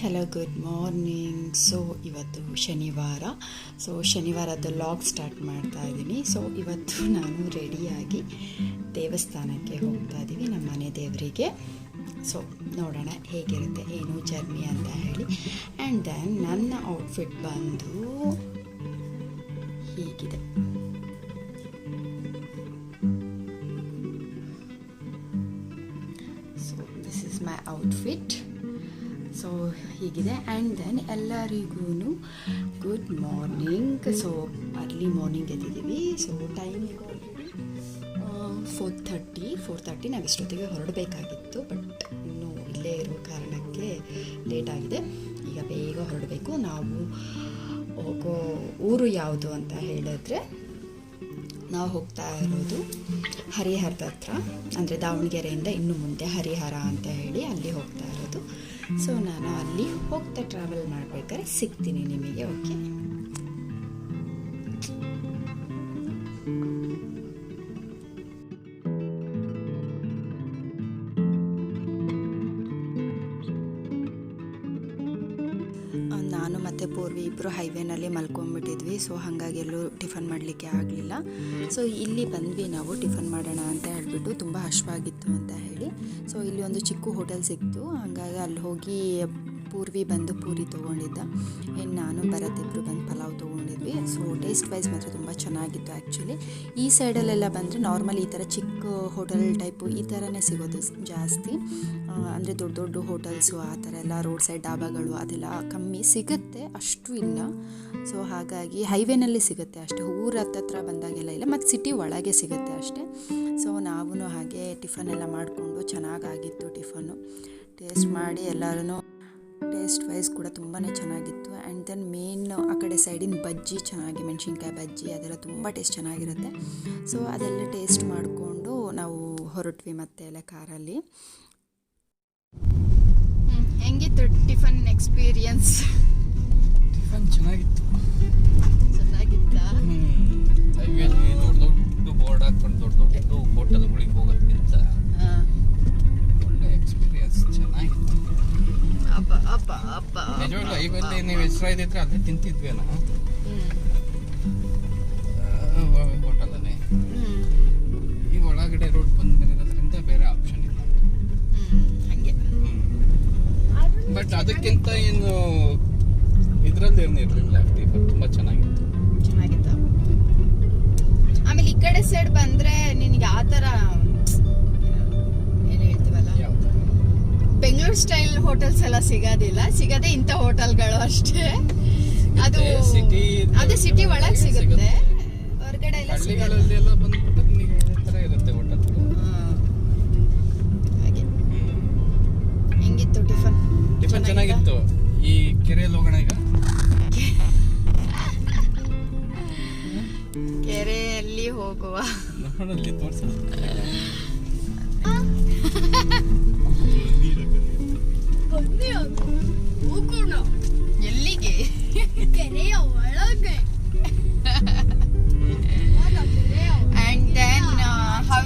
Hello good morning so ಇವತ್ತು ಶನಿವಾರ. So ಶನಿವಾರದ log start ಮಾಡ್ತಾ ಇದ್ದೀನಿ. ಸೊ ಇವತ್ತು ನಾನು ರೆಡಿಯಾಗಿ ದೇವಸ್ಥಾನಕ್ಕೆ ಹೋಗ್ತಾ ಇದ್ದೀವಿ ನಮ್ಮ ಮನೆ ದೇವರಿಗೆ. ಸೊ ನೋಡೋಣ ಹೇಗಿರುತ್ತೆ, ಏನು ಜರ್ನಿ ಅಂತ ಹೇಳಿ. ಆ್ಯಂಡ್ ದೆನ್ ನನ್ನ ಔಟ್ಫಿಟ್ ಬಂದು ಹೀಗಿದೆ. So this is my outfit so ಹೀಗಿದೆ. ಆ್ಯಂಡ್ ದೆನ್ ಎಲ್ಲರಿಗೂ good morning so early morning ಎದ್ದಿದ್ದೀವಿ. So time four thirty four thirty ನಾವು ಇಷ್ಟೊತ್ತಿಗೆ ಹೊರಡಬೇಕಾಗಿತ್ತು ಬಟ್ ಇನ್ನೂ ಇಲ್ಲೇ ಇರೋ ಕಾರಣಕ್ಕೆ ಲೇಟ್ ಆಗಿದೆ. ಈಗ ಬೇಗ ಹೊರಡಬೇಕು. ನಾವು ಹೋಗೋ ಊರು ಯಾವುದು ಅಂತ ಹೇಳಿದ್ರೆ, ನಾವು ಹೋಗ್ತಾ ಇರೋದು ಹರಿಹರದ ಹತ್ರ. ಅಂದರೆ ದಾವಣಗೆರೆಯಿಂದ ಇನ್ನು ಮುಂದೆ ಹರಿಹರ ಅಂತ ಹೇಳಿ ಅಲ್ಲಿ ಹೋಗ್ತಾ ಇರೋದು. ಸೊ ನಾನು ಅಲ್ಲಿ ಹೋಗ್ತಾ ಟ್ರಾವೆಲ್ ಮಾಡಬೇಕಾದ್ರೆ ಸಿಗ್ತೀನಿ ನಿಮಗೆ ಓಕೆ ಮತ್ತು ಇಬ್ಬರು ಹೈವೇನಲ್ಲಿ ಮಲ್ಕೊಂಡ್ಬಿಟ್ಟಿದ್ವಿ. ಸೊ ಹಾಗಾಗಿ ಎಲ್ಲೂ ಟಿಫನ್ ಮಾಡಲಿಕ್ಕೆ ಆಗಲಿಲ್ಲ. ಸೊ ಇಲ್ಲಿ ಬಂದ್ವಿ ನಾವು, ಟಿಫನ್ ಮಾಡೋಣ ಅಂತ ಹೇಳಿಬಿಟ್ಟು ತುಂಬ ಹಶ್ವಾಗಿತ್ತು ಅಂತ ಹೇಳಿ. ಸೊ ಇಲ್ಲಿ ಒಂದು ಚಿಕ್ಕ ಹೋಟೆಲ್ ಸಿಕ್ತು. ಹಾಗಾಗಿ ಅಲ್ಲಿ ಹೋಗಿ ಪೂರ್ವಿ ಬಂದು ಪೂರಿ ತೊಗೊಂಡಿದ್ದ. ಇನ್ನು ನಾನು ಭರತ್ ಇಬ್ಬರು ಬಂದು ಪಲಾವ್ ತೊಗೊಂಡಿದ್ವಿ. ಸೊ ಟೇಸ್ಟ್ ವೈಸ್ ಮಾತ್ರ ತುಂಬ ಚೆನ್ನಾಗಿತ್ತು ಆ್ಯಕ್ಚುಲಿ ಈ ಸೈಡಲ್ಲೆಲ್ಲ ಬಂದರೆ ನಾರ್ಮಲ್ ಈ ಥರ ಚಿಕ್ಕ ಹೋಟೆಲ್ ಟೈಪು ಈ ಥರನೇ ಸಿಗೋದು ಜಾಸ್ತಿ. ಅಂದರೆ ದೊಡ್ಡ ದೊಡ್ಡ ಹೋಟೆಲ್ಸು ಆ ಥರ ಎಲ್ಲ ರೋಡ್ ಸೈಡ್ ಡಾಬಾಗಳು ಅದೆಲ್ಲ ಕಮ್ಮಿ ಸಿಗುತ್ತೆ, ಅಷ್ಟು ಇಲ್ಲ. ಸೊ ಹಾಗಾಗಿ ಹೈವೇನಲ್ಲಿ ಸಿಗುತ್ತೆ ಅಷ್ಟೇ. ಊರ ಹತ್ತತ್ರ ಬಂದಾಗೆಲ್ಲ ಇಲ್ಲ, ಮತ್ತು ಸಿಟಿ ಒಳಗೆ ಸಿಗುತ್ತೆ ಅಷ್ಟೇ. ಸೊ ನಾವು ಹಾಗೆ ಟಿಫನ್ ಎಲ್ಲ ಮಾಡಿಕೊಂಡು ಚೆನ್ನಾಗಾಗಿತ್ತು ಟಿಫನ್ನು ಟೇಸ್ಟ್ ಮಾಡಿ ಎಲ್ಲರೂ ಟೇಸ್ಟ್ ವೈಸ್ ಕೂಡ ತುಂಬಾ ಚೆನ್ನಾಗಿತ್ತು. ಆ್ಯಂಡ್ ದೆನ್ ಮೇನ್ ಆ ಕಡೆ ಸೈಡಿನ ಬಜ್ಜಿ ಚೆನ್ನಾಗಿ ಮೆಣಸಿನ್ಕಾಯಿ ಬಜ್ಜಿ ಅದೆಲ್ಲ ತುಂಬ ಟೇಸ್ಟ್ ಚೆನ್ನಾಗಿರುತ್ತೆ. ಸೊ ಅದೆಲ್ಲ ಟೇಸ್ಟ್ ಮಾಡಿಕೊಂಡು ನಾವು ಹೊರಟ್ವಿ ಮತ್ತೆ ಎಲ್ಲ ಕಾರಲ್ಲಿ ಹೆಂಗಿತ್ತು ಟಿಫನ್ ಎಕ್ಸ್ಪೀರಿಯನ್ಸ್? ಟಿಫನ್ ಚೆನ್ನಾಗಿತ್ತು. ಚೆನ್ನಾಗಿತ್ತಾ? ಹೈವೇಲಿ ದೊಡ್ಡ ದೊಡ್ಡ ಬೋರ್ಡ್ ಹಾಕೊಂಡು ದೊಡ್ಡ ದೊಡ್ಡ ಹೋಟೆಲ್ಗಳಿಗೆ ಹೋಗೋದ್ಕಿಂತ ಒಳ್ಳೆ ಎಕ್ಸ್ಪೀರಿಯನ್ಸ್ ಚೆನ್ನಾಗಿತ್ತು. ನಿಜವಾಗ್ಲೂ ಹೈವೇಲಿ ನೀವು ಹೆಸರು ಇದ್ದಿದ್ರೆ ಅಲ್ಲೇ ತಿಂತಿದ್ವೇನ ಹೋಟೆಲಲ್ಲಿ ಈ ಒಳಗಡೆ ರೋಡ್ ಬಂದಿರೋದ್ರಿಂದ ಬೇರೆ ಆಪ್ಷನ್ ಇಲ್ಲ. ಹಾಗೆ. ಬಟ್ ಅದಕ್ಕಿಂತ ಏನು ಇದ್ರಲ್ಲಿ ಏನು ಇರಲಿಲ್ಲ ತುಂಬ ಚೆನ್ನಾಗಿತ್ತು. ಚೆನ್ನಾಗಿತ್ತು. ಆಮೇಲೆ ಈ ಕಡೆ ಸೈಡ್ ಬಂದ್ರೆ ನಿನ್ಗೆ ಆ ಥರ ಬೆಂಗಳೂರು ಸ್ಟೈಲ್ ಹೋಟೆಲ್ಸ್ ಎಲ್ಲ ಸಿಗೋದಿಲ್ಲ. ಸಿಗದೆ ಇಂಥ ಹೋಟೆಲ್ಗಳು ಅಷ್ಟೇ. ಅದು ಅದು ಸಿಟಿ ಒಳಗೆ ಸಿಗುತ್ತೆ. ಹೊರಗಡೆ ಎಲ್ಲ ಸಿಗಲ್ಲ ಹೆಂಗಿತ್ತು ಟಿಫನ್? ಟಿಫನ್ ಚೆನ್ನಾಗಿತ್ತು. ಈ ಕೆರೆಯಲ್ಲಿ ಹೋಗೋಣ ಈಗ? ಕೆರೆಯಲ್ಲಿ ಹೋಗುವ. ನೋಡಲ್ಲಿ ಎಲ್ಲಿಗೆ? ಕೆರೆ ಒಳಗೆ. ಒಳಗೆ ರೇ and then how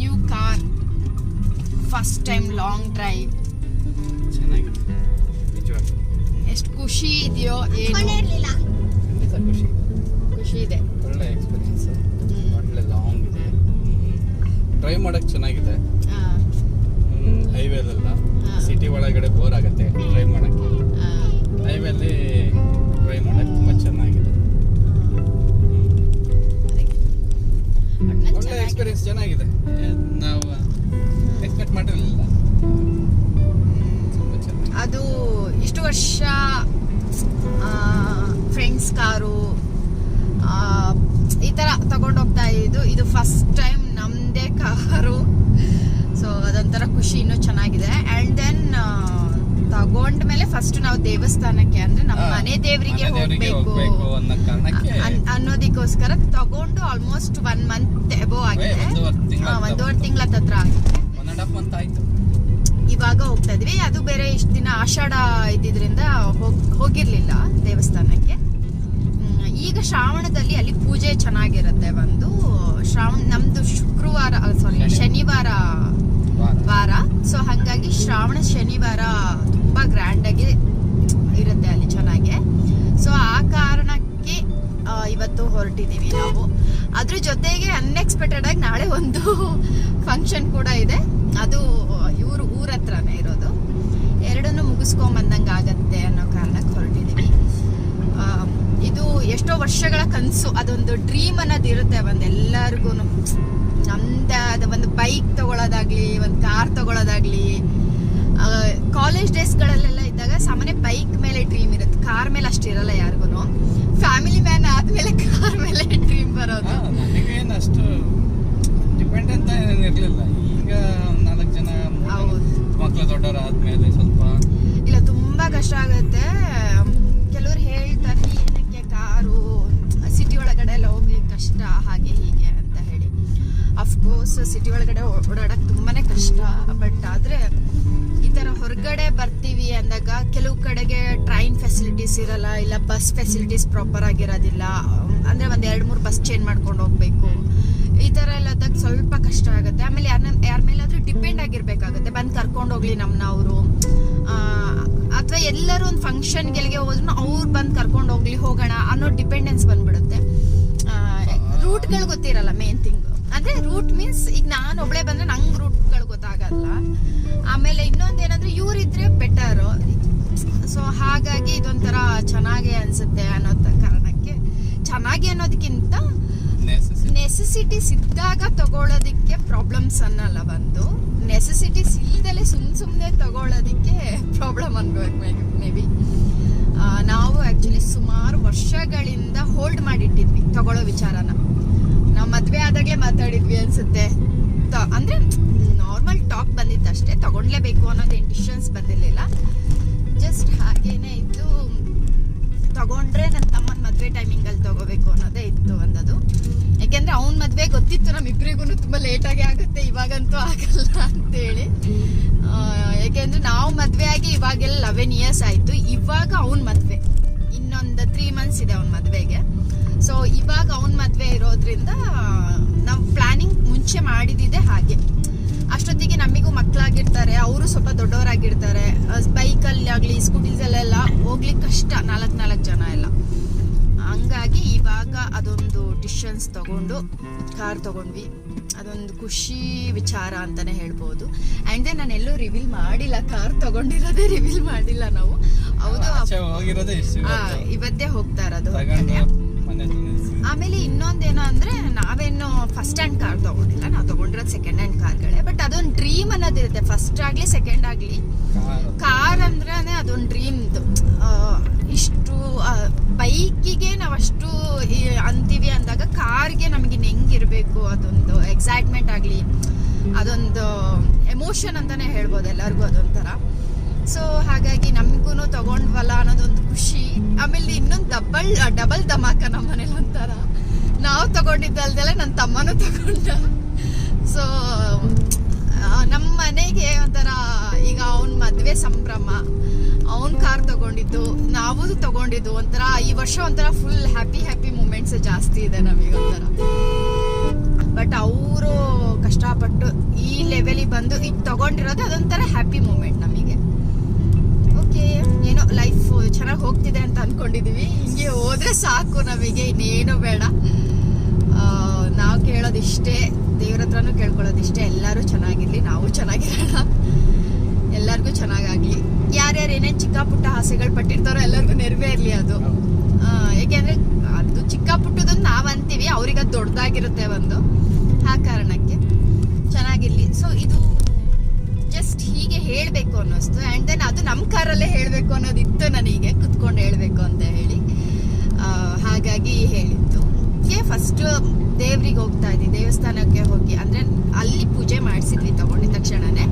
new car first time long drive ಚೆನ್ನಾಗಿದೆ. ನಿಜ ಎಷ್ಟು ಖುಷಿ ディオ ಕೊನೆ ಅಲ್ಲಿ ಡ್ರೈವ್ ಮಾಡಕ್ ಚೆನ್ನಾಗಿದೆ. ಹೈವೇಲೆಲ್ಲ. ಸಿಟಿ ಒಳಗಡೆ ಬೋರ್ ಖುಷಿ ಇನ್ನೂ ಚೆನ್ನಾಗಿದೆ. ಆ್ಯಂಡ್ ದೆನ್ ತಗೊಂಡ್ಮೇಲೆ ಫಸ್ಟ್ ನಾವು ದೇವಸ್ಥಾನಕ್ಕೆ ಅಂದ್ರೆ ನಮ್ಮ ಮನೆ ದೇವರಿಗೆ ಹೋಗ್ಬೇಕು. ಅನ್ನೋದಕ್ಕೋಸ್ಕರ ತಗೊಂಡು ಆಲ್ಮೋಸ್ಟ್ ಒನ್ ಮಂತ್ ಎಬೋ ಆಗಿದೆ. ಒಂದೂವರೆ ತಿಂಗ್ಳು ತತ್ರ ಆಗಿದೆ. ಇವಾಗ ಹೋಗ್ತಾ ಇದ್ವಿ. ಅದು ಬೇರೆ ಇಷ್ಟು ದಿನ ಆಷಾಢ ಇದ್ದಿದ್ರಿಂದ ಹೋಗ್ ಹೋಗಿರ್ಲಿಲ್ಲ ದೇವಸ್ಥಾನಕ್ಕೆ. ಈಗ ಶ್ರಾವಣದಲ್ಲಿ ಅಲ್ಲಿ ಪೂಜೆ ಚೆನ್ನಾಗಿರುತ್ತೆ. ಒಂದು ಶ್ರಾವಣ ನಮ್ದು ಶುಕ್ರವಾರ ಸಾರಿ ಶನಿವಾರ ವಾರ. ಸೊ ಹಾಗಾಗಿ ಶ್ರಾವಣ, ಶನಿವಾರ ತುಂಬಾ ಗ್ರ್ಯಾಂಡ್ ಆಗಿ ಇರುತ್ತೆ ಅಲ್ಲಿ ಚೆನ್ನಾಗಿ. ಸೊ ಆ ಕಾರಣಕ್ಕೆ ಇವತ್ತು ಹೊರಟಿದ್ದೀವಿ ನಾವು. ಅದ್ರ ಜೊತೆಗೆ ಅನ್ಎಕ್ಸ್ಪೆಕ್ಟೆಡ್ ಆಗಿ ನಾಳೆ ಒಂದು ಫಂಕ್ಷನ್ ಕೂಡ ಇದೆ. ಅದು ಇವ್ರ ಊರ ಹತ್ರನೇ ಇರೋದು. ಎರಡನ್ನು ಮುಗಿಸ್ಕೊಂಡ್ ಬಂದಂಗೆ ಆಗತ್ತೆ ಅನ್ನೋ ಕಾರಣಕ್ಕೆ ಹೊರಟಿದ್ದೀವಿ. ಇದು ಎಷ್ಟೋ ವರ್ಷಗಳ ಕನಸು. ಅದೊಂದು ಡ್ರೀಮ್ ಅನ್ನೋದು ಇರುತ್ತೆ ಒಂದು ಎಲ್ಲರಿಗೂ ನಮ್ದ ಅದು ಒಂದು ಬೈಕ್ ತಗೊಳ್ಳೋದಾಗ್ಲಿ ಒಂದು ಕಾರ್ ತಗೊಳ್ಳೋದಾಗ್ಲಿ ಕಾಲೇಜ್ ಡೇಸ್ಗಳಲ್ಲೆಲ್ಲ ಇದ್ದಾಗ ಸಾಮಾನ್ಯ ಬೈಕ್ ಮೇಲೆ ಡ್ರೀಮ್ ಇರುತ್ತೆ. ಕಾರ್ ಮೇಲೆ ಅಷ್ಟಿರಲ್ಲ ಯಾರಿಗೂ ಫ್ಯಾಮಿಲಿ ಮ್ಯಾನ್ ಆದ್ಮೇಲೆ ಕಾರ್ ಮೇಲೆ ಡ್ರೀಮ್ ಬರೋದು. ನನಗೇನು ಅಷ್ಟು ಡಿಪೆಂಡ್ ಅಂತ ಏನಿರ್ಲಿಲ್ಲ ಈಗ ನಾಲ್ಕು ಜನ. ಮಕ್ಕಳು ಸ್ವಲ್ಪ ಇಲ್ಲ ತುಂಬಾ ಕಷ್ಟ ಆಗುತ್ತೆ. ಕೆಲವ್ರು ಹೇಳ್ತಾರೆ ಏನಕ್ಕೆ ಕಾರು? ಸಿಟಿ ಒಳಗಡೆ ಎಲ್ಲ ಹೋಗ್ಲಿಕ್ಕೆ ಕಷ್ಟ ಹಾಗೆ ಹೀಗೆ. ಅಫ್ಕೋರ್ಸ್ ಸಿಟಿ ಒಳಗಡೆ ಓಡಾಡಕ್ ತುಂಬಾನೇ ಕಷ್ಟ ಬಟ್ ಆದ್ರೆ ಈ ತರ ಹೊರಗಡೆ ಬರ್ತೀವಿ ಅಂದಾಗ ಕೆಲವು ಕಡೆಗೆ ಟ್ರೈನ್ ಫೆಸಿಲಿಟೀಸ್ ಇರಲ್ಲ ಇಲ್ಲ ಬಸ್ ಫೆಸಿಲಿಟೀಸ್ ಪ್ರಾಪರ್ ಆಗಿರೋದಿಲ್ಲ. ಅಂದ್ರೆ ಒಂದ್ ಎರಡ್ ಮೂರು ಬಸ್ ಚೇಂಜ್ ಮಾಡ್ಕೊಂಡು ಹೋಗ್ಬೇಕು. ಈ ತರ ಎಲ್ಲ ಆದಾಗ ಸ್ವಲ್ಪ ಕಷ್ಟ ಆಗುತ್ತೆ. ಆಮೇಲೆ ಯಾರ ಯಾರ ಮೇಲಾದ್ರೂ ಡಿಪೆಂಡ್ ಆಗಿರ್ಬೇಕಾಗುತ್ತೆ. ಬಂದು ಕರ್ಕೊಂಡು ಹೋಗ್ಲಿ ನಮ್ಮನ್ನ ಅವರು. ಅಥವಾ ಎಲ್ಲರೂ ಒಂದು ಫಂಕ್ಷನ್ಗಳಿಗೆ ಹೋದ್ರು ಅವ್ರು ಬಂದು ಕರ್ಕೊಂಡು ಹೋಗ್ಲಿ ಹೋಗೋಣ ಅನ್ನೋ ಡಿಪೆಂಡೆನ್ಸ್ ಬಂದ್ಬಿಡುತ್ತೆ. ರೂಟ್ಗಳು ಗೊತ್ತಿರಲ್ಲ ಮೇನ್ ಥಿಂಗ್ ಅಂದ್ರೆ ರೂಟ್ ಮೀನ್ಸ್ ಈಗ ನಾನು ಒಬ್ಳೆ ಬಂದ್ರೆ ನಂಗೆ ರೂಟ್ಗಳು ಗೊತ್ತಾಗಲ್ಲ. ಆಮೇಲೆ ಇನ್ನೊಂದು ಏನಂದ್ರೆ ಇವ್ರಿದ್ರೆ ಬೆಟರ್ ಸೊ ಹಾಗಾಗಿ ಇದೊಂಥರ ಚೆನ್ನಾಗಿ ಅನ್ಸುತ್ತೆ ಅನ್ನೋ ಕಾರಣಕ್ಕೆ ಚೆನ್ನಾಗಿ ಅನ್ನೋದಕ್ಕಿಂತ ನೆಸೆಸಿಟಿ ನೆಸೆಸಿಟೀಸ್ ಇದ್ದಾಗ ತಗೊಳ್ಳೋದಿಕ್ಕೆ ಪ್ರಾಬ್ಲಮ್ಸ್ ಅನ್ನಲ್ಲ ಬಂದು. ನೆಸೆಸಿಟೀಸ್ ಇಲ್ದಲೆ ಸುಮ್ ಸುಮ್ಮನೆ ತಗೊಳ್ಳೋದಿಕ್ಕೆ ಪ್ರಾಬ್ಲಮ್ ಅನ್ಬೇಕು ಮೇ ಬಿ ನಾವು ಆಕ್ಚುಲಿ ಸುಮಾರು ವರ್ಷಗಳಿಂದ ಹೋಲ್ಡ್ ಮಾಡಿಟ್ಟಿದ್ವಿ ತಗೊಳ್ಳೋ ವಿಚಾರನ. ನಾವು ಮದ್ವೆ ಆದಾಗಲೇ ಮಾತಾಡಿದ್ವಿ ಅನ್ಸುತ್ತೆ. ಅಂದ್ರೆ ನಾರ್ಮಲ್ ಟಾಕ್ ಬಂದಿದ್ದಷ್ಟೇ ತಗೊಂಡ್ಲೇಬೇಕು ಅನ್ನೋದೇನ್ ಡಿಸಿಷನ್ಸ್ ಬಂದಿರಲಿಲ್ಲ. ಜಸ್ಟ್ ಹಾಗೇನೆ ಇತ್ತು ತಗೊಂಡ್ರೆ ನನ್ನ ತಮ್ಮನ ಮದುವೆ ಟೈಮಿಂಗ್ ಅಲ್ಲಿ ತಗೋಬೇಕು ಅನ್ನೋದೇ ಇತ್ತು ಅಂದದು ಯಾಕೆಂದ್ರೆ ಅವನ್ ಮದ್ವೆ ಗೊತ್ತಿತ್ತು ನಮ್ಮಿಬ್ರಿಗೂ ತುಂಬಾ ಲೇಟ್ ಆಗಿ ಆಗುತ್ತೆ, ಇವಾಗಂತೂ ಆಗಲ್ಲ ಅಂತೇಳಿ. ಯಾಕೆಂದ್ರೆ ನಾವು ಮದ್ವೆ ಆಗಿ ಇವಾಗೆಲ್ಲ ಲೆವೆನ್ ಇಯರ್ಸ್ ಆಯ್ತು, ಇವಾಗ ಅವನ್ ಮದ್ವೆ. ಇನ್ನೊಂದು ತ್ರೀ ಮಂತ್ಸ್ ಇದೆ ಅವನ್ ಮದ್ವೆಗೆ. ಸೊ ಇವಾಗ ಅವನ ಮದ್ವೆ ಇರೋದ್ರಿಂದ ನಾವು ಪ್ಲಾನಿಂಗ್ ಮುಂಚೆ ಮಾಡಿದಿದೆ ಹಾಗೆ. ಅಷ್ಟೊತ್ತಿಗೆ ನಮಿಗೂ ಮಕ್ಕಳಾಗಿರ್ತಾರೆ ಅವರು ಸ್ವಲ್ಪ ದೊಡ್ಡವರಾಗಿರ್ತಾರೆ. ಬೈಕಲ್ಲಿ ಆಗಲಿ ಸ್ಕೂಟೀಸಲ್ಲೆಲ್ಲ ಹೋಗ್ಲಿಕ್ಕೆ ಕಷ್ಟ ನಾಲ್ಕು ನಾಲ್ಕು ಜನ ಎಲ್ಲ. ಹಂಗಾಗಿ ಇವಾಗ ಅದೊಂದು ಡಿಶನ್ಸ್ ತಗೊಂಡು ಕಾರ್ ತಗೊಂಡ್ವಿ. ಅದೊಂದು ಖುಷಿ ವಿಚಾರ ಅಂತಾನೆ ಹೇಳ್ಬೋದು. ಆ್ಯಂಡ್ ದೆನ್ ನಾನು ಎಲ್ಲೂ ರಿವೀಲ್ ಮಾಡಿಲ್ಲ ಕಾರ್ ತಗೊಂಡಿರೋದೇ ರಿವೀಲ್ ಮಾಡಿಲ್ಲ ನಾವು. ಹೌದು ಇವತ್ತೇ. ಹೋಗ್ತಾ ಇರೋದು. ಆಮೇಲೆ ಇನ್ನೊಂದೇನು ಅಂದ್ರೆ ನಾವೇನು ಫಸ್ಟ್ ಹ್ಯಾಂಡ್ ಕಾರ್ ತಗೊಂಡಿಲ್ಲ. ನಾವು ತಗೊಂಡಿರೋದು ಸೆಕೆಂಡ್ ಹ್ಯಾಂಡ್ ಕಾರ್ಗಳೇ ಬಟ್ ಅದೊಂದು ಡ್ರೀಮ್ ಅನ್ನೋದಿರುತ್ತೆ ಫಸ್ಟ್ ಆಗಲಿ ಸೆಕೆಂಡ್ ಆಗಲಿ. ಕಾರು. ಅಂದ್ರೆ ಅದೊಂದು ಡ್ರೀಮ್ದು ಇಷ್ಟು ಬೈಕಿಗೆ ನಾವಷ್ಟು ಅಂತೀವಿ ಅಂದಾಗ ಕಾರ್ಗೆ ನಮಗೆ ಹೆಂಗಿರಬೇಕು ಅದೊಂದು ಎಕ್ಸೈಟ್ಮೆಂಟ್ ಆಗಲಿ, ಅದೊಂದು ಎಮೋಷನ್ ಅಂತಾನೆ ಹೇಳ್ಬೋದು ಎಲ್ಲರಿಗೂ ಅದೊಂಥರ. ಸೊ ಹಾಗಾಗಿ ನಮಗೂ ತಗೊಂಡ್ವಲ್ಲ ಅನ್ನೋದೊಂದು ಖುಷಿ. ಆಮೇಲೆ ಇನ್ನೊಂದು ಡಬಲ್ ಡಬಲ್ ಧಮಾಕ ನಮ್ಮ ಮನೇಲಿ ಒಂಥರ. ನಾವು ತಗೊಂಡಿದ್ದಲ್ದೆಲ್ಲ ನನ್ನ ತಮ್ಮನೂ ತಗೊಂಡ. ಸೊ ನಮ್ಮ ಮನೆಗೆ ಒಂಥರ ಈಗ ಅವನ ಮದುವೆ ಸಂಭ್ರಮ. ಅವ್ನ ಕಾರ್ ತಗೊಂಡಿದ್ದು, ನಾವು ತಗೊಂಡಿದ್ದು ಒಂಥರ ಈ ವರ್ಷ ಒಂಥರ ಫುಲ್ ಹ್ಯಾಪಿ ಹ್ಯಾಪಿ ಮೂಮೆಂಟ್ಸ್ ಜಾಸ್ತಿ ಇದೆ ನಮಗೆ ಒಂಥರ. ಬಟ್ ಅವರು ಕಷ್ಟಪಟ್ಟು ಈ ಲೆವೆಲಿಗೆ ಬಂದು ಈಗ ತಗೊಂಡಿರೋದು ಅದೊಂಥರ ಹ್ಯಾಪಿ ಮೂಮೆಂಟ್ ನಮಗೆ. ಏನೋ ಲೈಫ್ ಚೆನ್ನಾಗಿ ಹೋಗ್ತಿದೆ ಅಂತ ಅನ್ಕೊಂಡಿದೀವಿ. ಹಿಂಗೆ ಹೋದ್ರೆ ಸಾಕು ನಮಗೆ, ಇನ್ನೇನು ಬೇಡ. ನಾವು ಕೇಳೋದಿಷ್ಟೇ, ದೇವ್ರ ಹತ್ರನೂ ಕೇಳ್ಕೊಳ್ಳೋದಿಷ್ಟೇ, ಎಲ್ಲರೂ ಚೆನ್ನಾಗಿರ್ಲಿ, ನಾವು ಚೆನ್ನಾಗಿರೋಣ ಎಲ್ಲರಿಗೂ ಚೆನ್ನಾಗಾಗ್ಲಿ. ಯಾರ್ಯಾರು ಏನೇನು ಚಿಕ್ಕ ಪುಟ್ಟ ಆಸೆಗಳು ಪಟ್ಟಿರ್ತಾರೋ ಎಲ್ಲರಿಗೂ ನೆರವೇರ್ಲಿ ಅದು. ಏಕೆಂದ್ರೆ ಅದು ಚಿಕ್ಕ ಪುಟ್ಟದನ್ನು ನಾವ್ ಅಂತೀವಿ ಅವ್ರಿಗೆ ಅದು ದೊಡ್ಡದಾಗಿರುತ್ತೆ ಒಂದು ಆ ಕಾರಣಕ್ಕೆ. ಚೆನ್ನಾಗಿರ್ಲಿ. ಸೊ ಇದು ಜಸ್ಟ್ ಹೀಗೆ ಹೇಳಬೇಕು ಅನ್ನಿಸ್ತು ಆ್ಯಂಡ್ ದೆನ್ ಅದು ನಮ್ಮ ಕಾರಲ್ಲೇ ಹೇಳಬೇಕು ಅನ್ನೋದಿತ್ತು ನನಗೆ ಕುತ್ಕೊಂಡು ಹೇಳಬೇಕು ಅಂತ ಹೇಳಿ. ಹಾಗಾಗಿ ಹೇಳಿದ್ದು. ಏ ಫಸ್ಟ್ ದೇವ್ರಿಗೆ ಹೋಗ್ತಾ ಇದ್ವಿ ದೇವಸ್ಥಾನಕ್ಕೆ ಹೋಗಿ. ಅಂದ್ರೆ ಅಲ್ಲಿ ಪೂಜೆ ಮಾಡಿಸಿದ್ವಿ ತಗೊಂಡಿದ ತಕ್ಷಣನೇ.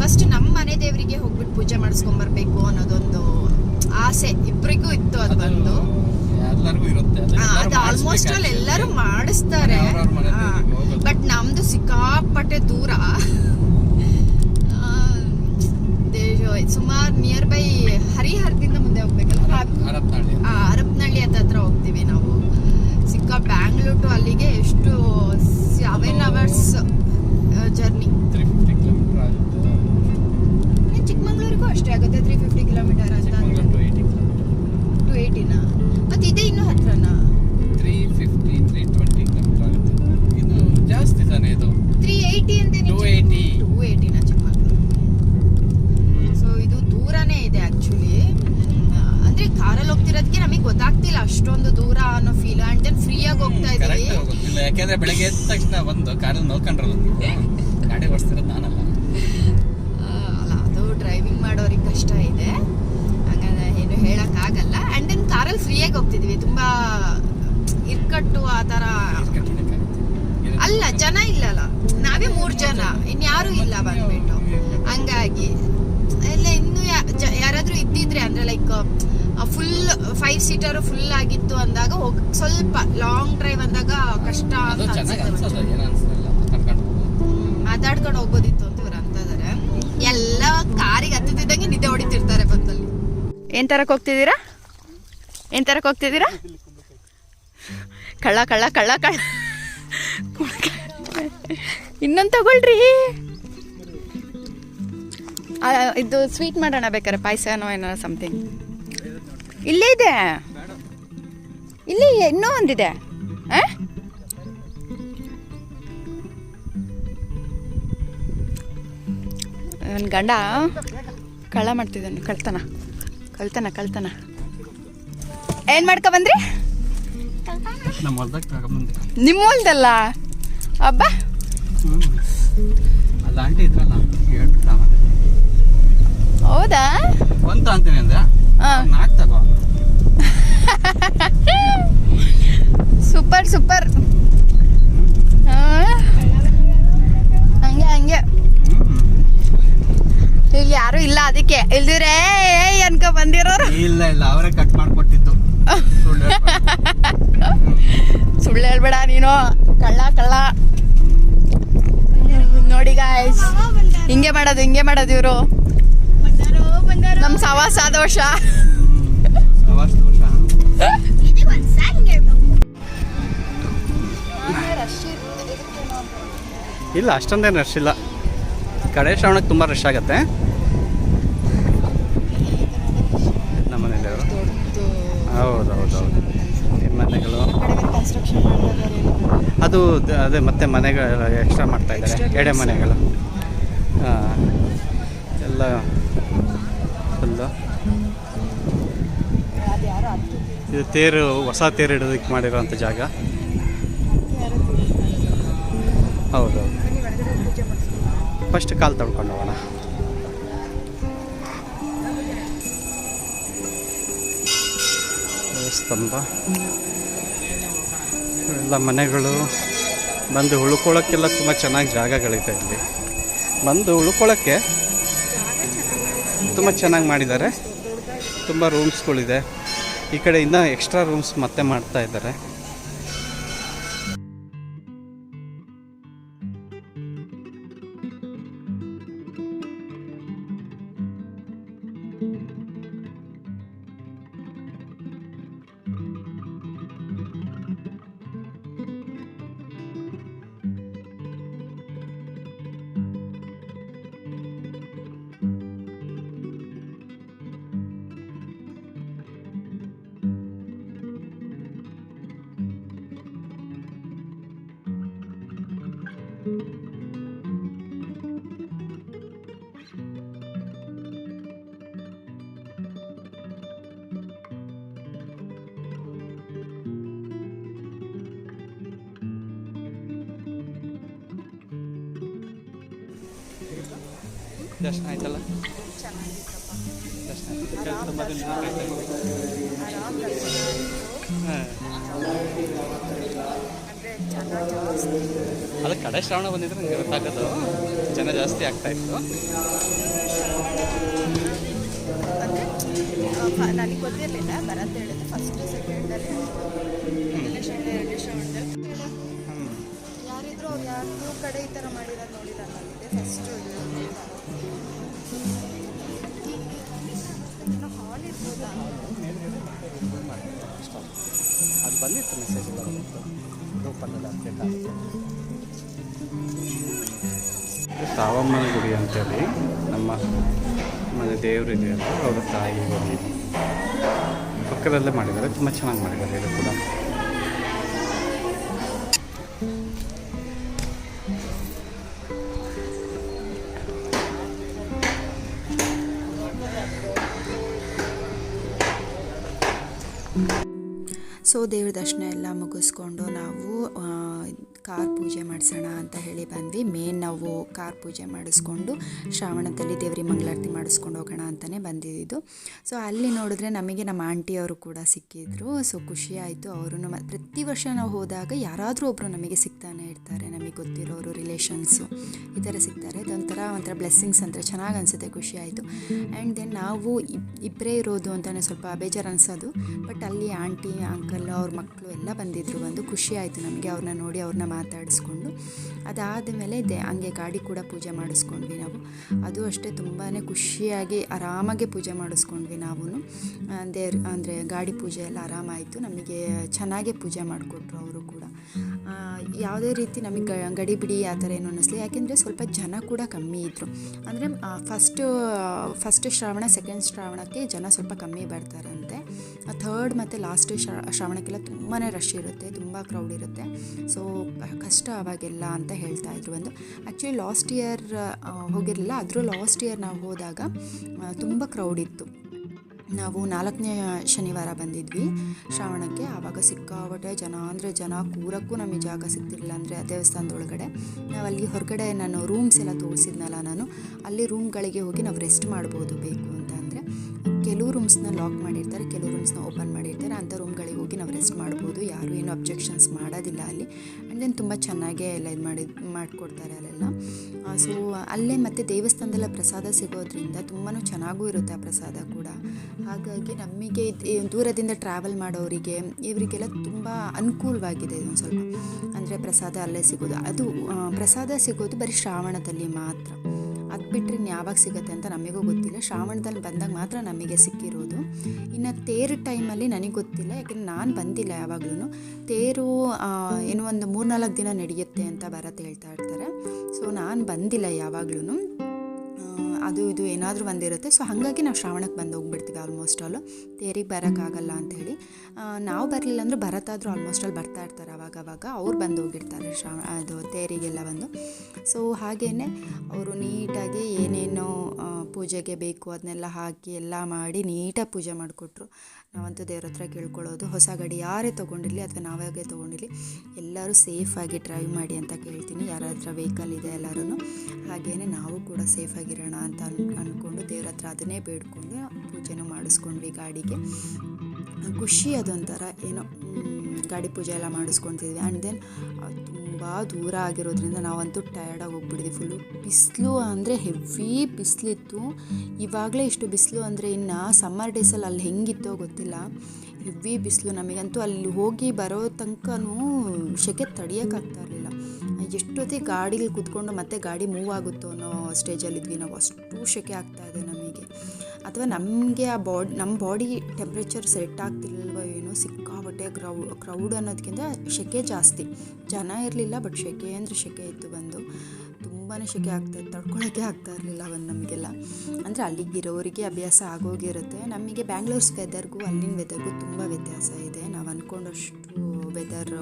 ಫಸ್ಟ್ ನಮ್ಮ ಮನೆ ದೇವರಿಗೆ ಹೋಗ್ಬಿಟ್ಟು ಪೂಜೆ ಮಾಡಿಸ್ಕೊಂಬರ್ಬೇಕು ಅನ್ನೋದೊಂದು ಆಸೆ ಇಬ್ಬರಿಗೂ ಇತ್ತು ಅದು ಬಂದು ಎಲ್ಲರಿಗೂ ಇರುತ್ತೆ. ಅದು ಆಲ್ಮೋಸ್ಟ್ ಅಲ್ಲಿ ಮಾಡಿಸ್ಬೇಕು ಎಲ್ಲರೂ ಮಾಡಿಸ್ತಾರೆ. ಬಟ್ ನಮ್ದು ಸಿಕ್ಕಾಪಟ್ಟೆ ದೂರ. ಸುಮಾರು ನಿಯರ್ ಬೈ ಹರಿಹರದಿಂದ ಮುಂದೆ ಹೋಗ್ಬೇಕಲ್ಲ? ಹರಪನಹಳ್ಳಿ. ಹತ್ರ ಹೋಗ್ತೀವಿ ನಾವು. ಸಿಕ್ಕ ಬ್ಯಾಂಗ್ಳೂರ್ ಟು ಅಲ್ಲಿಗೆ ಎಷ್ಟು ಸೆವೆನ್ ಅವರ್ಸ್ ಜರ್ನಿ ಚಿಕ್ಕಮಂಗ್ಳೂರಿಗೂ ಅಷ್ಟೇ ಆಗುತ್ತೆ ತ್ರೀ ಫಿಫ್ಟಿ ಕಿಲೋಮೀಟರ್ ಅಂತ ಟು ಏಯ್ಟಿನಾ ಮತ್ತು ಇದೇ ಇನ್ನೂ ಹತ್ರನಾ? Three fifty three twenty kilometre ಆಗುತ್ತೆ. ಇದು ಜಾಸ್ತಿ ತಾನೇ ಇದು? ತ್ರೀ ಏಯ್ಟಿ ಅಂತ ಟೂ ಏಯ್ಟಿ ಟೂ ಏಯ್ಟಿನ ಅಷ್ಟೊಂದು ದೂರ ಅನ್ನೋ ಫೀಲ್ ಅಂಡ್ ದೆನ್ ಫ್ರೀಯಾಗಿ ಹೋಗ್ತಾ ಇದೀವಿ ಗೊತ್ತಿಲ್ಲ ಯಾಕೆಂದ್ರೆ ಬೆಳಗ್ಗೆ ಎದ್ದ ತಕ್ಷಣ ಬಂದು ಕಾರ್ ನೋಡ್ಕೊಂಡ್ರಲ್ಲ. ನೀವು ಗಾಡಿ ಓಡಿಸ್ತಿರೋದು ನಾನಲ್ಲ. ಆ, ಅಲ್ಲ ಅದು ಡ್ರೈವಿಂಗ್ ಮಾಡೋರಿಗೆ ಕಷ್ಟ ಇದೆ. ಹಂಗಾದ್ರೆ ಏನು ಹೇಳೋಕ್ಕಾಗಲ್ಲ. ಆ್ಯಂಡ್ ದೆನ್ ಕಾರಲ್ಲಿ ಫ್ರೀಯಾಗಿ ಹೋಗ್ತಿದ್ವಿ. ತುಂಬಾ ಇರ್ಕಟ್ಟು ಆ ಥರ. ಅಲ್ಲ ಜನ ಇಲ್ಲಲ್ಲ. ನಾವೇ ಮೂರು ಜನ. ಇನ್ಯಾರೂ ಇಲ್ಲ ಬಂದ್ಬಿಟ್ಟು. ಹಂಗಾಗಿ ಎಲ್ಲ ಇನ್ನು ಯಾ- ಜ- ಯಾರಾದ್ರೂ ಇದ್ದಿದ್ರೆ ಅಂದ್ರೆ like full five seater full ಆಗಿತ್ತು ಅಂದಾಗ ಹೋಗ್ ಸ್ವಲ್ಪ ಲಾಂಗ್ ಡ್ರೈವ್ ಅಂದಾಗ ಕಷ್ಟ ಮಾತಾಡ್ಕೊಂಡು ಹೋಗೋದಿತ್ತು ಅಂತ ಇವ್ರು ಅಂತದಾರೆ ಎಲ್ಲ ಕಾರಿಗೆ ಹತ್ತಿದ್ದಂಗೆ ನಿದ್ದೆ ಹೊಡಿತಿರ್ತಾರೆ ಬಂದಲ್ಲಿ. ಏನ್ ತರಕ್ ಹೋಗ್ತಿದ್ದೀರಾ? ಏನ್ ತರಕ್ ಹೋಗ್ತಿದ್ದೀರಾ? ಕಳ್ಳ ಕಳ್ಳ ಕಳ್ಳ ಕಳ್ಳ. ಇನ್ನೊಂದು ತಗೊಳ್ರಿ. ಆ, ಇದು ಸ್ವೀಟ್ ಮಾಡೋಣ ಬೇಕಾರೆ ಪಾಯಸನೋ ಏನೋ ಸಮಥಿಂಗ್ ಇಲ್ಲೇ ಇದೆ? ಇಲ್ಲಿ ಇನ್ನೂ ಒಂದಿದೆ? ನನ್ನ ಗಂಡ ಕಳ್ಳ ಮಾಡ್ತಿದ್ದಾನೆ ಕಳ್ತನ ಕಳ್ತನ ಕಳ್ತನ. ಏನು ಮಾಡ್ಕೊ ಬಂದ್ರಿ? ನಮ್ಮ ಹೊಲ್ದಲ್ಲ? ಅಬ್ಬ! ಆಮೇಲೆ. ಹೌದಾ? ಒಂದು ಅಂತೀನಿ ಅಂದೆ. ಹಾ. ನಾಲ್ಕು ತಗೋ. Super super. ಹಂಗೆ ಹಂಗೆ. ಇಲ್ಲಿ ಯಾರು ಇಲ್ಲ ಅದಕ್ಕೆ. ಇಲ್ದಿರೇ ಅನ್ಕೊ ಬಂದಿರೋರು. ಇಲ್ಲ ಇಲ್ಲ ಅವರೇ ಕಟ್ ಮಾಡ್ಕೊಟ್ಟಿದ್ದು. ಸುಳ್ಳು. ಹೇಳ್ಬೇಡ. ನೀನು. ಕಳ್ಳ ಕಳ್ಳ. ನೋಡಿ ಗಾಯ್ಸ್ ಹಿಂಗೆ ಮಾಡೋದು ಹಿಂಗೆ ಮಾಡೋದು ಇವರು. ನಮ್ಮ ಸವಾಸ ದೋಷ ಇಲ್ಲ, ಅಷ್ಟೊಂದೇನು ರಶ್ ಇಲ್ಲ. ಕಡೆ ಶ್ರಾವಣಕ್ಕೆ ತುಂಬ ರಶ್ ಆಗುತ್ತೆ. ನಮ್ಮ ಮನೇಲಿವರು ಹೌದು ಹೌದು ಹೌದು ಮನೆಗಳು? ಅದು ಅದೇ ಮತ್ತೆ ಮನೆಗಳು ಎಕ್ಸ್ಟ್ರಾ ಮಾಡ್ತಾ ಇದ್ದಾರೆ. ಎಡೆ ಮನೆಗಳು. ಎಲ್ಲ ಇದು ತೇರು, ಹೊಸ ತೇರು ಇಡೋದಕ್ಕೆ ಮಾಡಿರೋಂಥ ಜಾಗ. ಹೌದು. ಫಸ್ಟ್ ಕಾಲು ತೊಳ್ಕೊಂಡು ಹೋಗೋಣ. ಸ್ತಂಭ ಎಲ್ಲ ಮನೆಗಳು ಬಂದು ಉಳ್ಕೊಳ್ಳೋಕ್ಕೆಲ್ಲ ತುಂಬ ಚೆನ್ನಾಗಿ ಜಾಗಗಳಿದೆ ಇಲ್ಲಿ. ಬಂದು ಉಳ್ಕೊಳ್ಳೋಕ್ಕೆ ತುಂಬ ಚೆನ್ನಾಗಿ ಮಾಡಿದ್ದಾರೆ. ತುಂಬ ರೂಮ್ಸ್ಗಳಿದೆ. ಈ ಕಡೆಯಿಂದ ಎಕ್ಸ್ಟ್ರಾ ರೂಮ್ಸ್ ಮತ್ತೆ ಮಾಡ್ತಾ ಇದ್ದಾರೆ. ದರ್ಶನ ಆಯ್ತಲ್ಲ? ದರ್ಶನ. ಕೆಲ್ಸ ಮೊದಲು ಅದು ಕಡೆ ಶ್ರಾವಣ ಬಂದಿದ್ರೆ ನನಗೆ ಗೊತ್ತಾಗೋದು. ಜನ ಜಾಸ್ತಿ ಆಗ್ತಾ ಇತ್ತು. ನನಗೆ ಗೊತ್ತಿರಲಿಲ್ಲ ಬರತ್ತೆ ಫಸ್ಟ್ ಶ್ರೇಣಿ ಎರಡನೇ. ಯಾರಿದ್ರು ಅವ್ರು ಯಾರು ಕಡೆ ಈ ಥರ ಮಾಡಿರೋದು ನೋಡಿಲ್ಲ ನನಗೆ ಫಸ್ಟ್ ಅದು ಬಂದಿತ್ತು ಮೆಸೇಜ್ ಎಲ್ಲ ಬಂದಿತ್ತು. ಗ್ರೂಪಲ್ಲೆಲ್ಲ ಅಪ್ಡೇಟ್ ಆಗುತ್ತೆ ತಾವಮ್ಮನ ಗುಡಿ ಅಂತೇಳಿ ನಮ್ಮ ಮನೆ ದೇವರಿದೆ ಅಂತ ಅವರ ತಾಯಿ ಪಕ್ಕದಲ್ಲೇ ಮಾಡಿದ್ದಾರೆ. ತುಂಬ ಚೆನ್ನಾಗಿ ಮಾಡಿದ್ದಾರೆ. ಇದು ಕೂಡ ದೇವ್ರ ದರ್ಶನ ಎಲ್ಲ ಮುಗಿಸ್ಕೊಂಡು ನಾವು ಕಾರ್ ಪೂಜೆ ಮಾಡಿಸೋಣ ಅಂತ ಹೇಳಿ ಬಂದ್ವಿ. ಮೇನ್ ನಾವು ಕಾರ್ ಪೂಜೆ ಮಾಡಿಸ್ಕೊಂಡು ಶ್ರಾವಣದಲ್ಲಿ ದೇವ್ರಿಗೆ ಮಂಗಳಾರತಿ ಮಾಡಿಸ್ಕೊಂಡು ಹೋಗೋಣ ಅಂತಲೇ ಬಂದಿದ್ದು. ಸೊ ಅಲ್ಲಿ ನೋಡಿದ್ರೆ ನಮಗೆ ನಮ್ಮ ಆಂಟಿಯವರು ಕೂಡ ಸಿಕ್ಕಿದ್ರು. ಸೊ ಖುಷಿ ಆಯಿತು. ಅವರು ಪ್ರತಿ ವರ್ಷ ನಾವು ಹೋದಾಗ ಯಾರಾದರೂ ಒಬ್ಬರು ನಮಗೆ ಸಿಗ್ತಾನೆ ಇರ್ತಾರೆ. ನಮಗೆ ಗೊತ್ತಿರೋರು ರಿಲೇಷನ್ಸು ಈ ಥರ ಸಿಗ್ತಾರೆ ಅದೊಂಥರ ಒಂಥರ ಬ್ಲೆಸ್ಸಿಂಗ್ಸ್ ಅಂತ ಚೆನ್ನಾಗಿ ಅನಿಸುತ್ತೆ, ಖುಷಿ ಆಯಿತು. ಆ್ಯಂಡ್ ದೆನ್ ನಾವು ಇಬ್- ಇಬ್ಬರೇ ಇರೋದು ಅಂತಲೇ ಸ್ವಲ್ಪ ಬೇಜಾರು ಅನಿಸೋದು. ಬಟ್ ಅಲ್ಲಿ ಆಂಟಿ ಅಂಕಲ್ ಅವ್ರ ಮಕ್ಕಳು ಎಲ್ಲ ಬಂದಿದ್ರು. ಬಂದು ಖುಷಿ ಆಯಿತು ನಮಗೆ. ಅವ್ರನ್ನ ನೋಡಿ, ಅವ್ರನ್ನ ಮಾತಾಡಿಸ್ಕೊಂಡು, ಅದಾದ ಮೇಲೆ ದೆ, ಹಂಗೆ ಗಾಡಿ ಕೂಡ ಪೂಜೆ ಮಾಡಿಸ್ಕೊಂಡ್ವಿ ನಾವು. ಅದು ಅಷ್ಟೇ ತುಂಬಾ ಖುಷಿಯಾಗಿ ಆರಾಮಾಗಿ ಪೂಜೆ ಮಾಡಿಸ್ಕೊಂಡ್ವಿ ನಾವು ದೇವ್ರ, ಅಂದರೆ ಗಾಡಿ ಪೂಜೆ ಎಲ್ಲ ಆರಾಮಾಯಿತು. ನಮಗೆ ಚೆನ್ನಾಗೆ ಪೂಜೆ ಮಾಡಿಕೊಟ್ರು ಅವರು ಕೂಡ. ಯಾವುದೇ ರೀತಿ ನಮಗೆ ಗಡಿ ಬಿಡಿ ಆ ಥರ ಏನು ಅನ್ನಿಸ್ಲಿ ಯಾಕೆಂದರೆ ಸ್ವಲ್ಪ ಜನ ಕೂಡ ಕಮ್ಮಿ ಇದ್ದರು ಅಂದರೆ ಫಸ್ಟು ಫಸ್ಟ್ ಶ್ರಾವಣ ಸೆಕೆಂಡ್ ಶ್ರಾವಣಕ್ಕೆ ಜನ ಸ್ವಲ್ಪ ಕಮ್ಮಿ ಬರ್ತಾರಂತೆ. ಥರ್ಡ್ ಮತ್ತು ಲಾಸ್ಟ್ ಶ್ರಾವಣಕ್ಕೆಲ್ಲ ತುಂಬಾ ರಶ್ ಇರುತ್ತೆ, ತುಂಬ ಕ್ರೌಡ್ ಇರುತ್ತೆ. ಸೊ ಕಷ್ಟ ಅವಾಗೆಲ್ಲ ಅಂತ ಹೇಳ್ತಾ ಇದ್ರು ಒಂದು. ಆ್ಯಕ್ಚುಲಿ ಲಾಸ್ಟ್ ಇಯರ್ ಹೋಗಿರಲಿಲ್ಲ. ಆದರೂ ಲಾಸ್ಟ್ ಇಯರ್ ನಾವು ಹೋದಾಗ ತುಂಬ ಕ್ರೌಡ್ ಇತ್ತು. ನಾವು ನಾಲ್ಕನೇ ಶನಿವಾರ ಬಂದಿದ್ವಿ ಶ್ರಾವಣಕ್ಕೆ. ಆವಾಗ ಸಿಕ್ಕಾಪಟ್ಟೆ ಜನ, ಅಂದರೆ ಜನ ಕೂರಕ್ಕೂ ನಮಗೆ ಜಾಗ ಸಿಗ್ತಿರಲಿಲ್ಲ. ಅಂದರೆ ಆ ದೇವಸ್ಥಾನದೊಳಗಡೆ. ನಾವು ಅಲ್ಲಿ ಹೊರಗಡೆ ನಾನು ರೂಮ್ಸ್ ಎಲ್ಲ ತೋರಿಸಿದ್ನಲ್ಲ ನಾನು, ಅಲ್ಲಿ ರೂಮ್ಗಳಿಗೆ ಹೋಗಿ ನಾವು ರೆಸ್ಟ್ ಮಾಡ್ಬೋದು ಬೇಕು ಕೆಲವು ರೂಮ್ಸ್ನ ಲಾಕ್ ಮಾಡಿರ್ತಾರೆ, ಕೆಲವು ರೂಮ್ಸ್ನ ಓಪನ್ ಮಾಡಿರ್ತಾರೆ ಅಂಥ ರೂಮ್ಗಳಿಗೆ ಹೋಗಿ ನಾವು ರೆಸ್ಟ್ ಮಾಡ್ಬೋದು. ಯಾರು ಏನು ಅಬ್ಜೆಕ್ಷನ್ಸ್ ಮಾಡೋದಿಲ್ಲ ಅಲ್ಲಿ. ಆ್ಯಂಡ್ ದೆನ್ ತುಂಬ ಚೆನ್ನಾಗೇ ಎಲ್ಲ ಇದು ಮಾಡಿ, ಮಾಡಿಕೊಡ್ತಾರೆ ಅಲ್ಲೆಲ್ಲ. ಸೊ, ಅಲ್ಲೇ ಮತ್ತು ದೇವಸ್ಥಾನದಲ್ಲ ಪ್ರಸಾದ ಸಿಗೋದ್ರಿಂದ ತುಂಬಾ ಚೆನ್ನಾಗೂ ಇರುತ್ತೆ ಆ ಪ್ರಸಾದ ಕೂಡ. ಹಾಗಾಗಿ ನಮಗೆ ದೂರದಿಂದ ಟ್ರಾವೆಲ್ ಮಾಡೋರಿಗೆ ಇವರಿಗೆಲ್ಲ ತುಂಬ ಅನುಕೂಲವಾಗಿದೆ ಇದೊಂದು ಸ್ವಲ್ಪ. ಅಂದರೆ ಪ್ರಸಾದ ಅಲ್ಲೇ ಸಿಗೋದು. ಅದು ಪ್ರಸಾದ ಸಿಗೋದು ಬರೀ ಶ್ರಾವಣದಲ್ಲಿ ಮಾತ್ರ. ಅದು ಬಿಟ್ಟರೆ ಇನ್ನು ಯಾವಾಗ ಸಿಗುತ್ತೆ ಅಂತ ನಮಗೂ ಗೊತ್ತಿಲ್ಲ. ಶ್ರಾವಣದಲ್ಲಿ ಬಂದಾಗ ಮಾತ್ರ ನಮಗೆ ಸಿಕ್ಕಿರೋದು. ಇನ್ನು ತೇರು ಟೈಮಲ್ಲಿ ನನಗೆ ಗೊತ್ತಿಲ್ಲ. ಯಾಕೆಂದರೆ ನಾನು ಬಂದಿಲ್ಲ ಯಾವಾಗಲೂ ತೇರು ಏನು ಒಂದು ಮೂರ್ನಾಲ್ಕು ದಿನ ನಡೆಯುತ್ತೆ ಅಂತ ಭರತ್ ಹೇಳ್ತಾ ಇರ್ತಾರೆ. ಸೊ ನಾನು ಬಂದಿಲ್ಲ ಯಾವಾಗ್ಲೂ ಅದು ಇದು ಏನಾದರೂ ಬಂದಿರುತ್ತೆ ಸೊ ಹಾಗಾಗಿ ನಾವು ಶ್ರಾವಣಕ್ಕೆ ಬಂದು ಹೋಗ್ಬಿಡ್ತೀವಿ ಆಲ್ಮೋಸ್ಟ್ ಆಲು ತೇರಿಗೆ ಬರೋಕ್ಕಾಗಲ್ಲ ಅಂಥೇಳಿ ನಾವು ಬರಲಿಲ್ಲ ಅಂದ್ರೆ ಬರತ್ತಾದರೂ ಆಲ್ಮೋಸ್ಟ್ ಆಲ್ ಬರ್ತಾ ಇರ್ತಾರೆ ಅವಾಗ ಅವಾಗ. ಅವ್ರು ಬಂದು ಹೋಗಿರ್ತಾರೆ ಶ್ರಾವ ಅದು ತೇರಿಗೆಲ್ಲ ಬಂದು. ಸೊ ಹಾಗೇ ಅವರು ನೀಟಾಗಿ ಏನೇನೋ ಪೂಜೆಗೆ ಬೇಕು, ಅದನ್ನೆಲ್ಲ ಹಾಕಿ ಎಲ್ಲ ಮಾಡಿ ನೀಟಾಗಿ ಪೂಜೆ ಮಾಡಿಕೊಟ್ರು. ನಾವಂತೂ ದೇವ್ರ ಹತ್ರ ಕೇಳ್ಕೊಳ್ಳೋದು, ಹೊಸ ಗಾಡಿ ಯಾರೇ ತೊಗೊಂಡಿರಲಿ ಅಥವಾ ನಾವಾಗೇ ತೊಗೊಂಡಿರಲಿ, ಎಲ್ಲರೂ ಸೇಫಾಗಿ ಡ್ರೈವ್ ಮಾಡಿ ಅಂತ ಕೇಳ್ತೀನಿ. ಯಾರ ಹತ್ರ ವೆಹಿಕಲ್ ಇದೆ ಎಲ್ಲರೂ ಹಾಗೆಯೇ ನಾವು ಕೂಡ ಸೇಫಾಗಿರೋಣ ಅಂತ ಅನ್ ಅಂದ್ಕೊಂಡು ದೇವ್ರ ಹತ್ರ ಅದನ್ನೇ ಬೇಡ್ಕೊಂಡು ಪೂಜೆನೂ ಮಾಡಿಸ್ಕೊಂಡ್ವಿ ಗಾಡಿಗೆ. ಖುಷಿ ಅದೊಂಥರ, ಏನೋ ಗಾಡಿ ಪೂಜೆ ಎಲ್ಲ ಮಾಡಿಸ್ಕೊತಿದ್ವಿ. ಆ್ಯಂಡ್ ದೆನ್ ತುಂಬ ದೂರ ಆಗಿರೋದ್ರಿಂದ ನಾವಂತೂ ಟಯರ್ಡಾಗಿ ಹೋಗ್ಬಿಟ್ಟಿದ್ವಿ. ಫುಲ್ಲು ಬಿಸಿಲು ಅಂದರೆ ಹೆವಿ ಬಿಸಿಲಿತ್ತು. ಇವಾಗಲೇ ಇಷ್ಟು ಬಿಸಿಲು ಅಂದರೆ ಇನ್ನು ಸಮ್ಮರ್ ಡೇಸಲ್ಲಿ ಅಲ್ಲಿ ಹೆಂಗಿತ್ತೋ ಗೊತ್ತಿಲ್ಲ. ಹೆವಿ ಬಿಸಿಲು ನಮಗಂತೂ ಅಲ್ಲಿ ಹೋಗಿ ಬರೋ ತನಕನೂ ಸೆಕೆ ತಡಿಯೋಕ್ಕಾಗ್ತಾ ಇರಲಿಲ್ಲ. ಎಷ್ಟೊತ್ತಿಗೆ ಗಾಡಿಲಿ ಕುತ್ಕೊಂಡು ಮತ್ತೆ ಗಾಡಿ ಮೂವ್ ಆಗುತ್ತೋ ಅನ್ನೋ ಸ್ಟೇಜಲ್ಲಿದ್ವಿ ನಾವು. ಅಷ್ಟು ಸೆಕೆ ಆಗ್ತಾ ಇದೆ ನಮಗೆ. ಅಥವಾ ನಮಗೆ ಆ ಬಾಡಿ ನಮ್ಮ ಬಾಡಿ ಟೆಂಪ್ರೇಚರ್ ಸೆಟ್ ಆಗ್ತಿಲ್ವೋ ಏನೋ ಸಿಕ್ಕಾಬಟ್ಟೆ ಕ್ರೌ, ಕ್ರೌಡ್ ಅನ್ನೋದಕ್ಕಿಂತ ಸೆಕೆ ಜಾಸ್ತಿ. ಜನ ಇರಲಿಲ್ಲ ಬಟ್ ಸೆಕೆ ಅಂದರೆ ಸೆಕೆ ಇತ್ತು ಬಂದು. ತುಂಬಾ ಸೆಕೆ ಆಗ್ತಾಯಿತ್ತು ತಡ್ಕೊಳ್ಳೋಕ್ಕೆ ಆಗ್ತಾ ಇರಲಿಲ್ಲ ಒಂದು ನಮಗೆಲ್ಲ. ಅಂದರೆ ಅಲ್ಲಿಗಿರೋರಿಗೆ ಅಭ್ಯಾಸ ಆಗೋಗಿರುತ್ತೆ. ನಮಗೆ ಬ್ಯಾಂಗ್ಳೂರ್ಸ್ ವೆದರ್ಗೂ ಅಲ್ಲಿನ ವೆದರ್ಗೂ ತುಂಬ ವ್ಯತ್ಯಾಸ ಇದೆ. ನಾವು ಅಂದ್ಕೊಂಡಷ್ಟು ವೆದರ್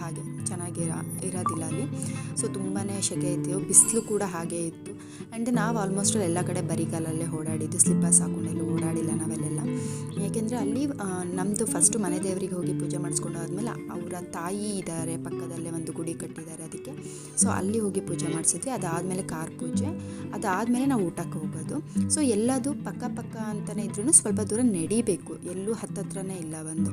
ಹಾಗೆ ಚೆನ್ನಾಗಿರ ಇರೋದಿಲ್ಲ ಅಲ್ಲಿ. ಸೊ ತುಂಬಾ ಸೆಕೆ ಇತ್ತು. ಬಿಸಿಲು ಕೂಡ ಹಾಗೆ ಇತ್ತು. ಆ್ಯಂಡ್ ನಾವು ಆಲ್ಮೋಸ್ಟ್ ಎಲ್ಲ ಕಡೆ ಬರಿಗಾಲಲ್ಲೇ ಓಡಾಡಿದ್ದು. ಸ್ಲಿಪ್ಪರ್ಸ್ ಹಾಕೊಂಡೆಲ್ಲ ಓಡಾಡಿಲ್ಲ ನಾವೆಲ್ಲೆಲ್ಲ. ಯಾಕೆಂದರೆ ಅಲ್ಲಿ ನಮ್ಮದು ಫಸ್ಟು ಮನೆ ದೇವರಿಗೆ ಹೋಗಿ ಪೂಜೆ ಮಾಡಿಸ್ಕೊಂಡು ಆದಮೇಲೆ ಅವರ ತಾಯಿ ಇದ್ದಾರೆ, ಪಕ್ಕದಲ್ಲೇ ಒಂದು ಗುಡಿ ಕಟ್ಟಿದ್ದಾರೆ ಅದಕ್ಕೆ. ಸೊ ಅಲ್ಲಿ ಹೋಗಿ ಪೂಜೆ ಮಾಡಿಸಿದ್ವಿ. ಅದಾದಮೇಲೆ ಕಾರ್ ಪೂಜೆ. ಅದಾದಮೇಲೆ ನಾವು ಊಟಕ್ಕೆ ಹೋಗೋದು. ಸೊ ಎಲ್ಲದು ಪಕ್ಕ ಪಕ್ಕ ಅಂತಲೇ ಇದ್ರೂ ಸ್ವಲ್ಪ ದೂರ ನಡಿಬೇಕು. ಎಲ್ಲೂ ಹತ್ತತ್ರನೇ ಇಲ್ಲ ಒಂದು.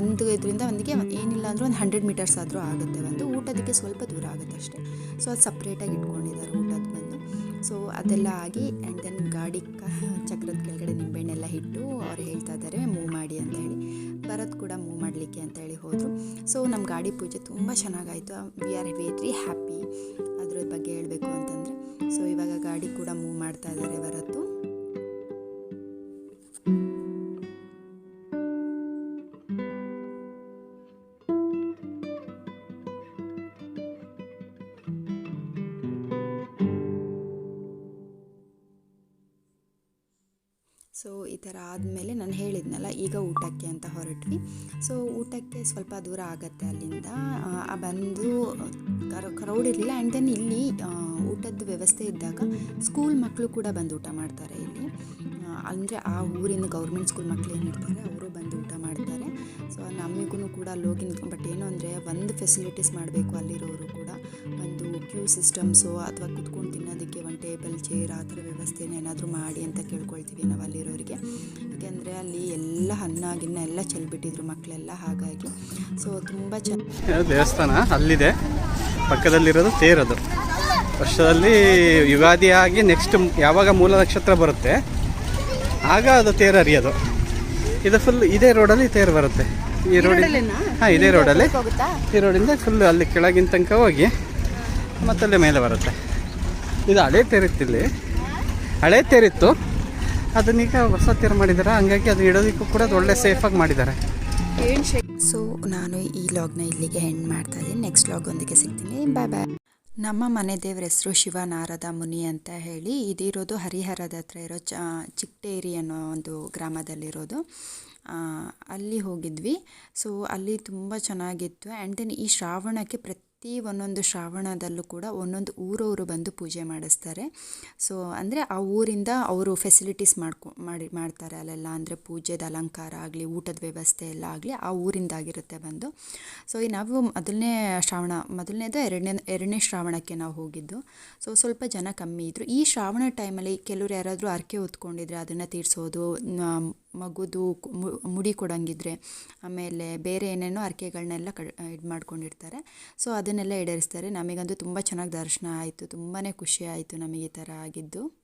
ಒಂದು ಇದರಿಂದ ಒಂದಿಗೆ ಏನಿಲ್ಲ ಅಂದರೂ ಒಂದು ಹಂಡ್ರೆಡ್ ಮೀಟರ್ಸ್ ಆದರೂ ಆಗುತ್ತೆ ಒಂದು. ಊಟದಕ್ಕೆ ಸ್ವಲ್ಪ ದೂರ ಆಗುತ್ತೆ ಅಷ್ಟೇ. ಸೊ ಅದು ಸಪ್ರೇಟಾಗಿ ಇಟ್ಕೊಂಡಿದ್ದಾರೆ ಊಟದ ಬಂದು ಸೊ ಅದೆಲ್ಲ ಆಗಿ ಆ್ಯಂಡ್ ದೆನ್ ಗಾಡಿ ಚಕ್ರದ ಕೆಳಗಡೆ ನಿಂಬೆಹಣ್ಣೆಲ್ಲ ಇಟ್ಟು ಅವ್ರು ಹೇಳ್ತಾ ಇದ್ದಾರೆ ಮೂವ್ ಮಾಡಿ ಅಂತ ಹೇಳಿ. ಭರತ್ ಕೂಡ ಮೂವ್ ಮಾಡಲಿಕ್ಕೆ ಅಂತ ಹೇಳಿ ಹೋದರು. ಸೊ ನಮ್ಮ ಗಾಡಿ ಪೂಜೆ ತುಂಬ ಚೆನ್ನಾಗಾಯಿತು. ವಿ ಆರ್ ವೆರಿ ಹ್ಯಾಪಿ ಅದ್ರ ಬಗ್ಗೆ ಹೇಳಬೇಕು ಅಂತಂದರೆ. ಸೊ ಇವಾಗ ಗಾಡಿ ಕೂಡ ಮೂವ್ ಮಾಡ್ತಾ ಇದ್ದಾರೆ ಭರತ್ತು. ಸೊ ಈ ಥರ ಆದಮೇಲೆ ನಾನು ಹೇಳಿದ್ನಲ್ಲ, ಈಗ ಊಟಕ್ಕೆ ಅಂತ ಹೊರಟ್ವಿ. ಸೊ ಊಟಕ್ಕೆ ಸ್ವಲ್ಪ ದೂರ ಆಗತ್ತೆ ಅಲ್ಲಿಂದ. ಬಂದು ಕ್ರೌಡ್ ಇರಲಿಲ್ಲ ಆ್ಯಂಡ್ ದೆನ್ ಇಲ್ಲಿ ಊಟದ ವ್ಯವಸ್ಥೆ ಇದ್ದಾಗ ಸ್ಕೂಲ್ ಮಕ್ಕಳು ಕೂಡ ಬಂದು ಊಟ ಮಾಡ್ತಾರೆ ಇಲ್ಲಿ. ಅಂದರೆ ಆ ಊರಿನ ಗೌರ್ಮೆಂಟ್ ಸ್ಕೂಲ್ ಮಕ್ಕಳು ಏನಿರ್ತಾರೆ ಅವರು ಬಂದು ಊಟ ಮಾಡ್ತಾರೆ. ಸೊ ನಮಗೂ ಕೂಡ ಅಲ್ಲಿ ಹೋಗಿ ನಿಂತ್ಕೊಂಡು ಬಟ್ ಏನು ಅಂದರೆ ಒಂದು ಫೆಸಿಲಿಟೀಸ್ ಮಾಡಬೇಕು ಅಲ್ಲಿರೋರು ಕೂಡ. ಕ್ಯೂ ಸಿಸ್ಟಮ್ಸು ಅಥವಾ ಕುತ್ಕೊಂಡು ತಿನ್ನೋದಕ್ಕೆ ಒಂದು ಟೇಬಲ್ ಚೇರ್ ಆ ಥರ ವ್ಯವಸ್ಥೆನ ಏನಾದರೂ ಮಾಡಿ ಅಂತ ಕೇಳ್ಕೊಳ್ತೀವಿ ನಾವು ಅಲ್ಲಿರೋರಿಗೆ. ಯಾಕೆಂದರೆ ಅಲ್ಲಿ ಎಲ್ಲ ಅನ್ನ ಗಿನ್ನ ಎಲ್ಲ ಚೆಲ್ಬಿಟ್ಟಿದ್ರು ಮಕ್ಕಳೆಲ್ಲ ಹಾಗಾಗಿ. ಸೊ ತುಂಬ ಚೆನ್ನಾಗಿ ದೇವಸ್ಥಾನ ಅಲ್ಲಿದೆ. ಪಕ್ಕದಲ್ಲಿರೋದು ತೇರದು ವರ್ಷದಲ್ಲಿ ಯುಗಾದಿ ಆಗಿ ನೆಕ್ಸ್ಟ್ ಯಾವಾಗ ಮೂಲ ನಕ್ಷತ್ರ ಬರುತ್ತೆ ಆಗ ಅದು ತೇರು ಹರಿಯೋದು. ಇದು ಫುಲ್ ಇದೇ ರೋಡಲ್ಲಿ ತೇರು ಬರುತ್ತೆ. ಈ ರೋಡ್ ಹಾಂ ಇದೇ ರೋಡಲ್ಲಿ ಈ ರೋಡಿಂದ ಫುಲ್ ಅಲ್ಲಿ ಕೆಳಗಿನ ತನಕ ಹೋಗಿ ಮತ್ತಲ್ಲೇ ಮೇಲೆ ಬರುತ್ತೆ. ಇದು ಹಳೆ ತೇರಿತ್ತು ಇಲ್ಲಿ. ಹಳೆ ತೆರಿತ್ತು. ಅದನ್ನೀಗ ಹೊಸ ತೇರು ಮಾಡಿದ್ದಾರೆ ಹಂಗಾಗಿ ಅದು ಇಡೋದಕ್ಕೂ ಕೂಡ ಒಳ್ಳೆ ಸೇಫಾಗಿ ಮಾಡಿದ್ದಾರೆ ಸೊ ನಾನು ಈ ಲಾಗ್ನ ಇಲ್ಲಿಗೆ ಹೆಣ್ಣು ಮಾಡ್ತಾ ಇದ್ದೀನಿ. ನೆಕ್ಸ್ಟ್ ಲಾಗೊಂದಿಗೆ ಸಿಗ್ತೀನಿ. ಬಾಯ್ ಬಾಯ್ ನಮ್ಮ ಮನೆ ದೇವ್ರ ಹೆಸರು ಶಿವ ನಾರದ ಮುನಿ ಅಂತ ಹೇಳಿ, ಇದಿರೋದು ಹರಿಹರದ ಹತ್ರ ಇರೋ ಚ ಚಿಕ್ಕಟೇರಿ ಅನ್ನೋ ಒಂದು ಗ್ರಾಮದಲ್ಲಿರೋದು. ಅಲ್ಲಿ ಹೋಗಿದ್ವಿ. ಸೊ ಅಲ್ಲಿ ತುಂಬ ಚೆನ್ನಾಗಿತ್ತು. ಆ್ಯಂಡ್ ದೆನ್ ಈ ಶ್ರಾವಣಕ್ಕೆ ಪ್ರತಿ ಒಂದೊಂದು ಶ್ರಾವಣದಲ್ಲೂ ಕೂಡ ಒಂದೊಂದು ಊರವರು ಬಂದು ಪೂಜೆ ಮಾಡಿಸ್ತಾರೆ. ಸೊ ಅಂದರೆ ಆ ಊರಿಂದ ಅವರು ಫೆಸಿಲಿಟೀಸ್ ಮಾಡ್ಕೊ, ಮಾಡಿ, ಮಾಡ್ತಾರೆ ಅಲ್ಲೆಲ್ಲ. ಅಂದರೆ ಪೂಜೆದ ಅಲಂಕಾರ ಆಗಲಿ, ಊಟದ ವ್ಯವಸ್ಥೆ ಎಲ್ಲ ಆಗಲಿ ಆ ಊರಿಂದಾಗಿರುತ್ತೆ ಬಂದು. ಸೊ ಈ ನಾವು ಮೊದಲನೇ ಶ್ರಾವಣ, ಮೊದಲನೇದು ಎರಡನೇ ಎರಡನೇ ಶ್ರಾವಣಕ್ಕೆ ನಾವು ಹೋಗಿದ್ದು. ಸೊ ಸ್ವಲ್ಪ ಜನ ಕಮ್ಮಿ ಇದ್ದರು ಈ ಶ್ರಾವಣ ಟೈಮಲ್ಲಿ ಕೆಲವರು ಯಾರಾದರೂ ಅರ್ಕೆ ಹೊತ್ಕೊಂಡಿದ್ರೆ ಅದನ್ನು ತೀರಿಸೋದು ಮಗುದು ಮುಡಿ ಕೊಡಂಗಿದ್ರೆ ಆಮೇಲೆ ಬೇರೆ ಏನೇನೋ ಅರ್ಕೆಗಳನ್ನೆಲ್ಲ ಕ ಇದು ಮಾಡ್ಕೊಂಡಿರ್ತಾರೆ. ಸೊ, ಅದನ್ನೆಲ್ಲ ಈಡೇರಿಸ್ತಾರೆ. ನಮಗಂತೂ ತುಂಬ ಚೆನ್ನಾಗಿ ದರ್ಶನ ಆಯಿತು. ತುಂಬಾ ಖುಷಿ ಆಯಿತು ನಮಗೆ ಈ ಥರ ಆಗಿದ್ದು.